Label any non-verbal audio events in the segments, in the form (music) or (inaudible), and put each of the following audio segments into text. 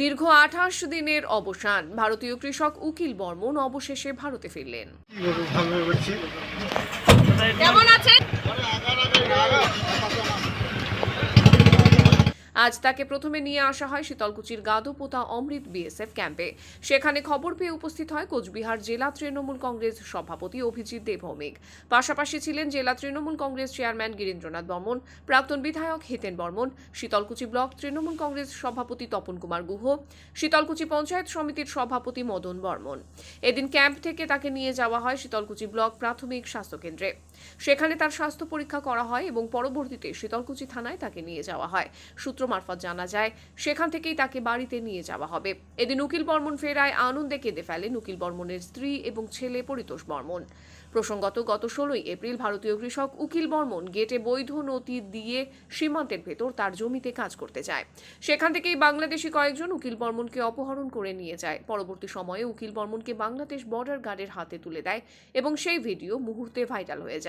দীর্ঘ আঠাশ দিনের অবসান। ভারতীয় কৃষক উকিল বর্মন অবশেষে ভারতে ফিরলেন। কেমন আছেন? আজ তাকে প্রথমে নিয়ে আসা হয় শীতলকুচির গাদোপোতা অমৃত বিএসএফ ক্যাম্পে। সেখানে খবর পেয়ে উপস্থিত হয় কোচবিহার জেলা তৃণমূল কংগ্রেস সভাপতি অভিজিৎ দেবভৌমিক পাশাপাশি ছিলেন জেলা তৃণমূল কংগ্রেস চেয়ারম্যান গিরীন্দ্রনাথ বর্মন, প্রাক্তন বিধায়ক হিতেন বর্মন, শীতলকুচি ব্লক তৃণমূল কংগ্রেস সভাপতি তপন কুমার গুহ, শীতলকুচি পঞ্চায়েত সমিতির সভাপতি মদন বর্মন। এদিন ক্যাম্প থেকে তাকে নিয়ে যাওয়া হয় শীতলকুচি ব্লক প্রাথমিক স্বাস্থ্যকেন্দ্রে সেখানে তার স্বাস্থ্য পরীক্ষা করা হয় এবং পরবর্তীতে শীতলকুচি থানায় তাকে নিয়ে যাওয়া হয়। সূত্র মারফত জানা যায়, সেখান থেকেই তাকে বাড়িতে নিয়ে যাওয়া হবে। এদিন উকিল বর্মন ফেরায়, আনন্দে কেঁদে ফেলেন উকিল বর্মনের স্ত্রী এবং ছেলে পরিতোষ বর্মন। প্রসঙ্গত, গত ষোলোই এপ্রিল ভারতীয় কৃষক উকিল বর্মন গেটে বৈধ নথি দিয়ে সীমান্তের ভেতর তার জমিতে কাজ করতে যায়। সেখান থেকেই বাংলাদেশি কয়েকজন উকিল বর্মনকে অপহরণ করে নিয়ে যায়। পরবর্তী সময়ে উকিল বর্মনকে বাংলাদেশ বর্ডার গার্ডের হাতে তুলে দেয় এবং সেই ভিডিও মুহূর্তে ভাইরাল হয়ে যায়।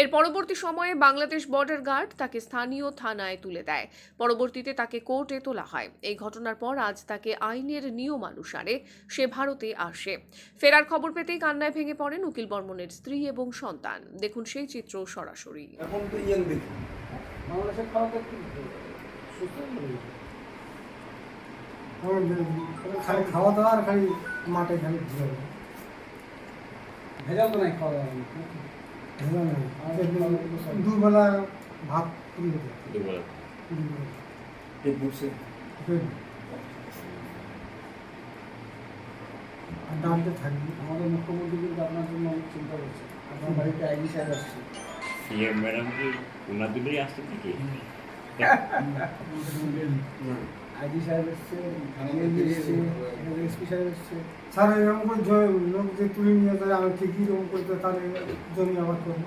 এর পরবর্তী সময়ে বাংলাদেশ বর্ডার গার্ড তাকে স্থানীয় থানায় তুলে দেয়। পরবর্তীতে তাকে কোর্টে তোলা হয়। এই ঘটনার পর আজ তাকে আইনের নিয়মানুসারে সে ভারতে আসে। ফেরার খবর পেতেই কান্নায় ভেঙে পড়েন উকিল বর্মনের স্ত্রী এবং সন্তান। দেখুন সেই চিত্র সরাসরি। এখন তো ইয়াং খাওয়া দাওয়া আর খালি মাঠে খালি ঘুরে ভেজাল তো নাই খাওয়া দাওয়া দুবেলা ভাত হতো পেট ভরছে। ডালতে থাকবি। আমাদের মুখ্যমন্ত্রী কিন্তু আপনার জন্য অনেক চিন্তা করছে। আপনার বাড়িতে আইডি সাহেব আসছে। সিএম ম্যাডাম কি ওনার দিলেই আসতে নাকি? (laughs) আইডি সাহেব এসছে এসপি সাহেব এসছে। স্যার এরকম করে জ- লোক যে তুলে নিয়ে যায় আমি ঠিকই এরকম করতে তাহলে জমি আবার করব।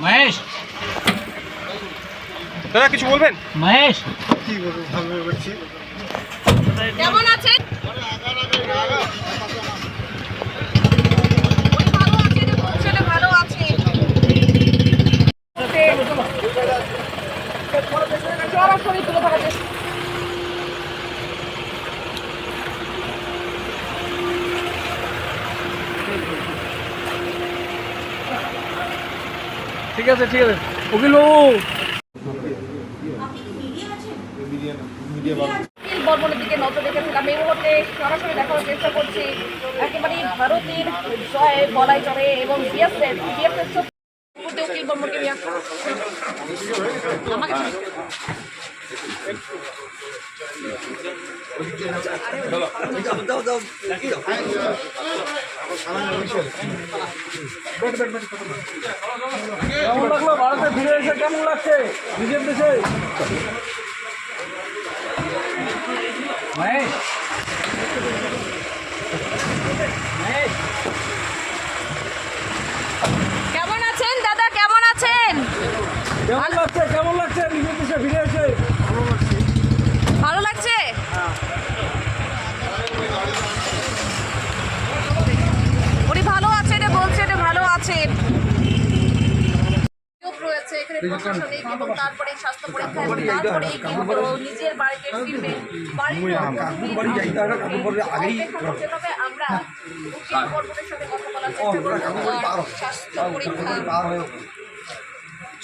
মহেশ। দাদা কিছু বলবেন? মহেশ। কীভাবে ভালো করছি কেমন আছেন ভালো আছে সরাসরি তুলে ধরা চেষ্টা ঠিক আছে ঠিক আছে। উকিল বাবু। উকিল বর্মনের দিকে নজর রেখেছিলাম। এই মুহূর্তে সরাসরি দেখার চেষ্টা করছি। একেবারে ভারতের জয় বলাই চড়ে এবং বিএসএফ বিএসএফ উকিল বর্মনকে নিয়ে আসা। আমাকে কেমন লাগল ভারতে ফিরে এসে কেমন লাগছে নিজের দেশে কেমন আছেন দাদা? কেমন আছেন? কেমন লাগছে? কেমন লাগছে? নিজের দেশে ফিরে এসে ভালো লাগছে উনি ভালো আছেন এ বলছেন এ ভালো আছেন নিয়োগ রয়েছে এখানে প্রশাসনিক এবং তারপরে স্বাস্থ্য পরীক্ষা এবং তারপরে কিন্তু নিজের বাড়িতে ফিরবে। বাড়িতে যেভাবে আমরা উকিল বর্মনের সাথে কথা বলার চেষ্টা করব স্বাস্থ্য পরীক্ষা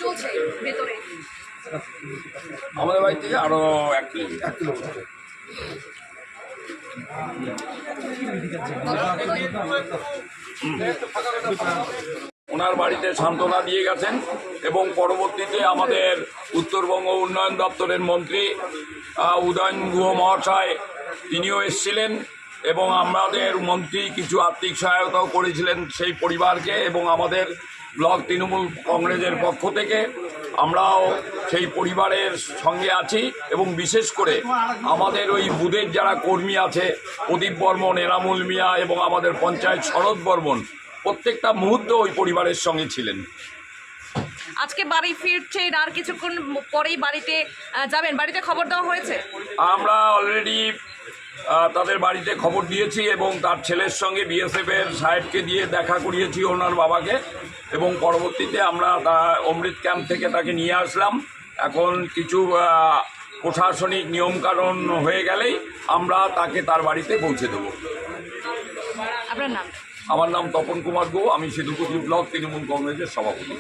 চলছে ভেতরে। আমাদের বাড়ি থেকে আরও এক কিলোমিটার এক কিলোমিটার ওনার বাড়িতে সান্ত্বনা দিয়ে গেছেন এবং পরবর্তীতে আমাদের উত্তরবঙ্গ উন্নয়ন দপ্তরের মন্ত্রী উদয়ন গুহ মহাশয় তিনিও এসেছিলেন এবং আমাদের মন্ত্রী কিছু আর্থিক সহায়তাও করেছিলেন সেই পরিবারকে এবং আমাদের ব্লক তৃণমূল কংগ্রেসের পক্ষ থেকে আমরাও সেই পরিবারের সঙ্গে আছি এবং বিশেষ করে আমাদের ওই বুধের যারা কর্মী আছে, প্রদীপ বর্মন, এনামুল মিয়া এবং আমাদের পঞ্চায়েত শরৎ বর্মন প্রত্যেকটা মুহূর্ত ওই পরিবারের সঙ্গে ছিলেন। আজকে বাড়ি ফিরছেন আর কিছুক্ষণ পরেই বাড়িতে যাবেন? বাড়িতে খবর দেওয়া হয়েছে? আমরা অলরেডি তাদের বাড়িতে খবর দিয়েছি এবং তার ছেলের সঙ্গে বিএসএফ এর সাহেবকে দিয়ে দেখা করিয়েছি ওনার বাবাকে এবং পরবর্তীতে আমরা তা- অমৃত ক্যাম্প থেকে তাকে নিয়ে আসলাম। এখন কিছু প্রশাসনিক নিয়মকানুন হয়ে গেলেই আমরা তাকে তার বাড়িতে পৌঁছে দেবো। আপনার নাম? আমার নাম তপন কুমার গো আমি সেতুপতি ব্লক তৃণমূল কংগ্রেসের সভাপতি।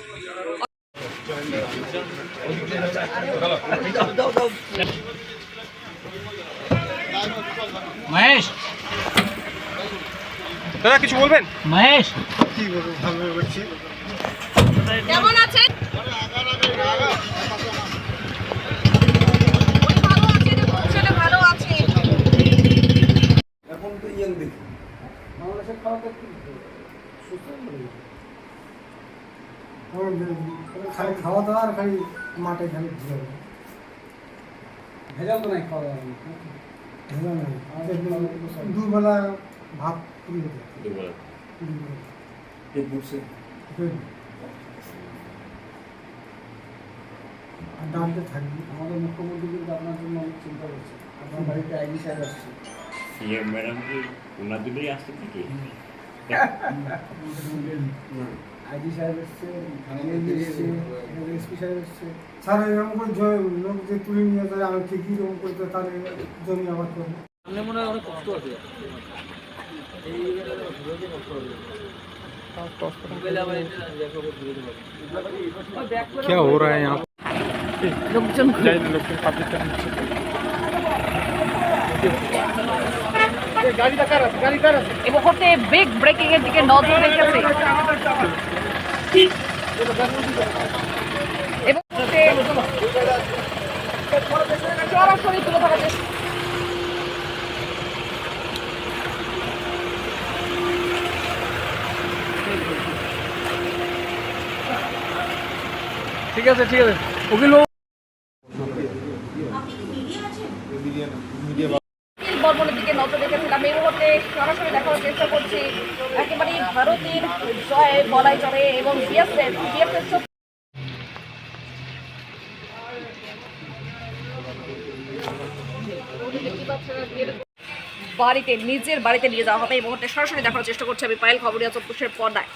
মহেশ। দাদা কিছু বলবেন? মহেশ। কি বলব ভালো কেমন আছেন ছেলে ভালো আছে এখন তো ইয়েন দেখি বাংলাদেশের খাওয়াটা কি সুস্থ নয়। আমার খালি খাওয়া দাওয়া আর খালি মাঠে খালি ঘুরে ভেজাল তো নাই খাওয়া দাওয়া ভেজা নাই। দুবেলা ভাত দুবেলা। পেট ভরছে? আর ডালতে থাকবি। আমাদের মুখ্যমন্ত্রী কিন্তু আপনার জন্য অনেক চিন্তা করছে। আপনার বাড়িতে আইডি সাহেব আসছে। সিএম ম্যাডাম কি ওনার দিলেই আসতে নাকি আইডি সাহেব এসছে থানামন্ত্রী এসছে এখানে এসপি সাহেব এসছে স্যার এরকম করে জ- লোক যে তুলে নিয়ে যায় আমি ঠিকই এরকম করতে তাহলে জমি আবার করবো সামনে মনে হয় অনেক কষ্ট আছে क्या हो रहा है यहाँ লোকজন এই মুহূর্তে বিগ ব্রেকিং এর দিকে নজর রেখেছে ঠিক আছে ঠিক আছে। উকিল নীল বর্মনের দিকে এই মুহূর্তে সরাসরি দেখার চেষ্টা করছি একেবারে ভারতের জয় বলাই চলে এবং বাড়িতে, নিজের বাড়িতে নিয়ে যাওয়া হবে। এই মুহূর্তে সরাসরি দেখার চেষ্টা করছি আমি পায়েল খবরিয়া চব্বিশের পর্দায়।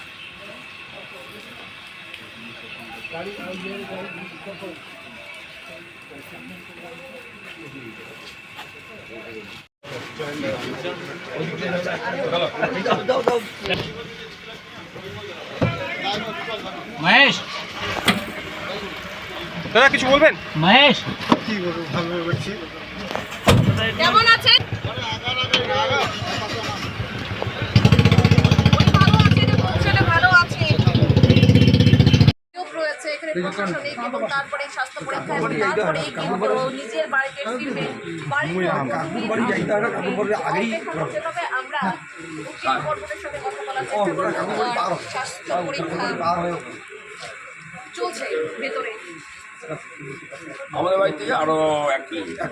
মহেশ। দাদা কিছু বলবেন? মহেশ। কি বলব ভালো করছি কেমন আছেন ছেলে ভালো আছে নিয়োগ রয়েছে এখানে প্রশাসনিক তারপরে স্বাস্থ্য পরীক্ষা তারপরে কিন্তু নিজের বাড়িতে ফিরবে তবে আমরা উকিল কর্মীদের সাথে কথা বলার চেষ্টা করব। স্বাস্থ্য পরীক্ষা চলছে ভেতরে। আমাদের বাড়ি থেকে আরও এক কিলোমিটার।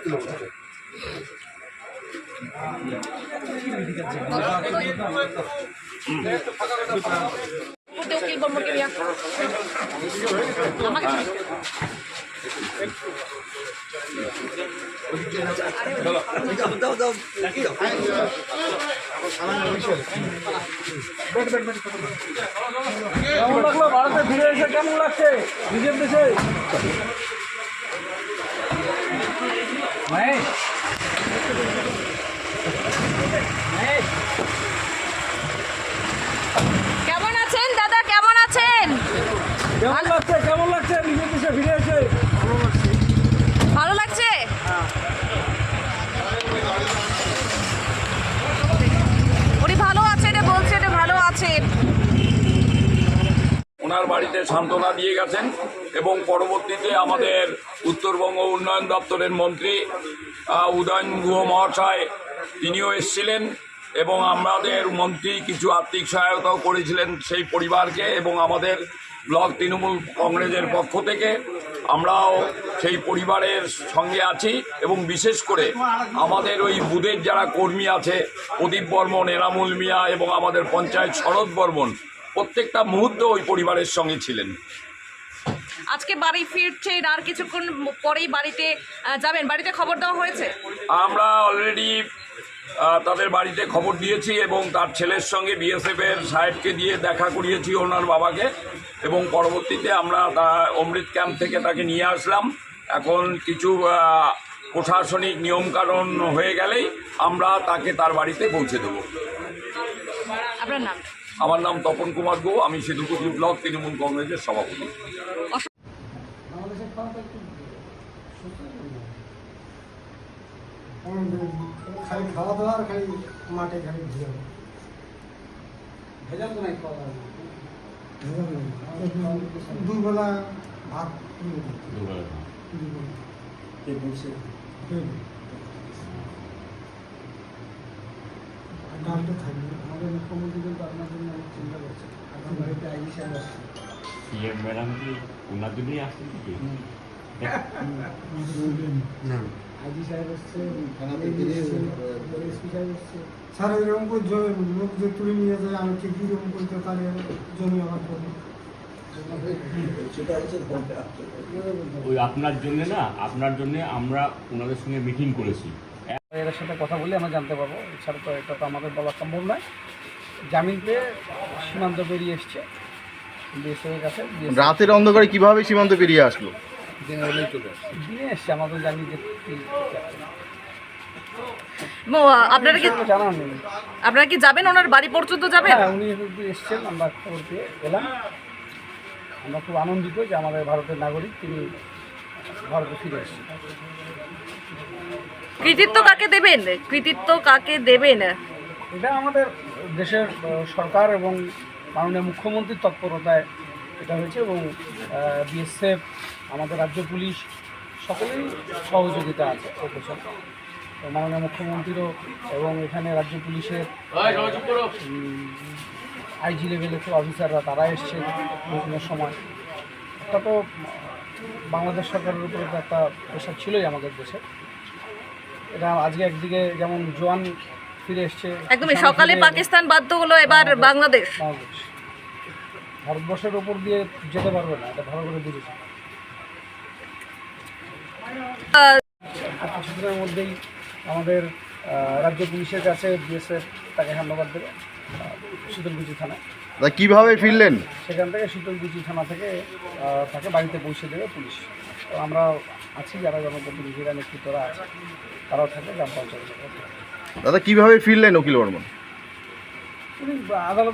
উকিল কর্মকে নিয়ে? আমাকে কেমন লাগছে মহেশ কেমন আছেন দাদা কেমন আছেন কেমন লাগছে কেমন লাগছে? নিজের দেশে ফিরে এসে? ভালো লাগছে? উনি ভালো আছেন বলছে এটা ভালো আছেন। ওনার বাড়িতে সান্ত্বনা দিয়ে গেছেন এবং পরবর্তীতে আমাদের উত্তরবঙ্গ উন্নয়ন দপ্তরের মন্ত্রী উদয়ন গুহ মহাশয় তিনিও এসেছিলেন এবং আমাদের মন্ত্রী কিছু আর্থিক সহায়তাও করেছিলেন সেই পরিবারকে এবং আমাদের ব্লক তৃণমূল কংগ্রেসের পক্ষ থেকে আমরাও সেই পরিবারের সঙ্গে আছি এবং বিশেষ করে আমাদের ওই বুধের যারা কর্মী আছে প্রদীপ বর্মন এনামুল মিয়া এবং আমাদের পঞ্চায়েত শরৎ বর্মন প্রত্যেকটা মুহূর্ত ওই পরিবারের সঙ্গে ছিলেন। আজকে বাড়ি ফিরছেন আর কিছুক্ষণ পরেই বাড়িতে যাবেন। বাড়িতে খবর দেওয়া হয়েছে? আমরা অলরেডি তাদের বাড়িতে খবর দিয়েছি এবং তার ছেলের সঙ্গে বিএসএফ এর সাহেবকে দিয়ে দেখা করিয়েছি ওনার বাবাকে। এবং পরবর্তীতে আমরা তা- অমৃত ক্যাম্প থেকে তাকে নিয়ে আসলাম। এখন কিছু প্রশাসনিক নিয়মকানুন হয়ে গেলেই আমরা তাকে তার বাড়িতে পৌঁছে দেবো। আপনার নাম? আমার নাম তপন কুমার গো আমি সিধুকুচি ব্লক তৃণমূল কংগ্রেসের সভাপতি। বাংলাদেশের খাওয়াটা একটু সুস্থ খালি খাওয়া দাওয়া আর খালি মাঠে খালি ঘুরে ভেজাল তো নাই খাওয়া দাওয়া দুবেলা ভাত তুলে দিই। দুবেলা দুবেলা। কে বলছে খেয়ে নিই। আর ডালটা থাকবে আমাদের মুখ্যমন্ত্রী কিন্তু আপনার জন্য অনেক চিন্তা করছে আপনার বাড়িতে আইডি সাহেব আসছে সিএম ম্যাডাম কি ওনার জন্যই আসছেন নাকি আইডি সাহেব এসছে স্যার এরকম করে লোক যে তুলে নিয়ে যায় আমি ঠিক এরকম করতে তাহলে জমি আমার করব ওই আপনার জন্য না আপনার জন্য আমরা ওনাদের সঙ্গে মিটিং করেছি। এদের সাথে কথা বলে আমরা জানতে পারব। এছাড়া তো এটা তো আমাদের বলা সম্ভব নয়। জামিন পেয়ে সীমান্ত পেরিয়ে এসছে। বিএসএফের কাছে। রাতের অন্ধকারে কীভাবে সীমান্ত পেরিয়ে আসলো? দিনে হলেই চলে আসছে। দিনে এসছে আমাদের জানি যে আপনারা কি জানা নেই। আপনারা কি যাবেন? ওনার বাড়ি পর্যন্ত যাবেন? হ্যাঁ উনি এসছেন আমরা খবর পেয়ে এলাম আমরা খুব আনন্দিত যে আমাদের ভারতের নাগরিক তিনি ভারতে ফিরে এসেছেন। কৃতিত্ব কাকে দেবেন? কৃতিত্ব কাকে দেবেন? এটা আমাদের দেশের সরকার এবং মাননীয় মুখ্যমন্ত্রীর তৎপরতায় এটা হয়েছে এবং বিএসএফ আমাদের রাজ্য পুলিশ সকলেই সহযোগিতা আছে তো মাননীয় মুখ্যমন্ত্রীরও এবং এখানে রাজ্য পুলিশের আইজি লেভেলের অফিসাররা তারা এসছে বিভিন্ন সময়। এটা তো বাংলাদেশ সরকারের উপরে তো একটা প্রেশার ছিলই আমাদের দেশে। এটা আজকে একদিকে যেমন জোয়ান ফিরে এসছে একদমই সকালে পাকিস্তান বাধ্য হলো এবার বাংলাদেশ। বাংলাদেশ। ভারতবর্ষের ওপর দিয়ে যেতে পারবে না এটা ভালো করে বুঝেছি। কিছুদিনের মধ্যেই আমাদের রাজ্য পুলিশের কাছে বিএসএফ তাকে হ্যান্ডওভার দেবে শীতলকুচি থানায়। কীভাবে ফিরলেন? সেখান থেকে শীতলকুচি থানা থেকে তাকে বাড়িতে পৌঁছে দেবে পুলিশ। তো আমরা আছি যারা জনপ্রতিনিধিরা নেতৃত্বরা আছে তারাও থাকে গ্রাম পঞ্চায়েত দাদা কীভাবে ফিরলেন অখিল বর্মন? আদালতে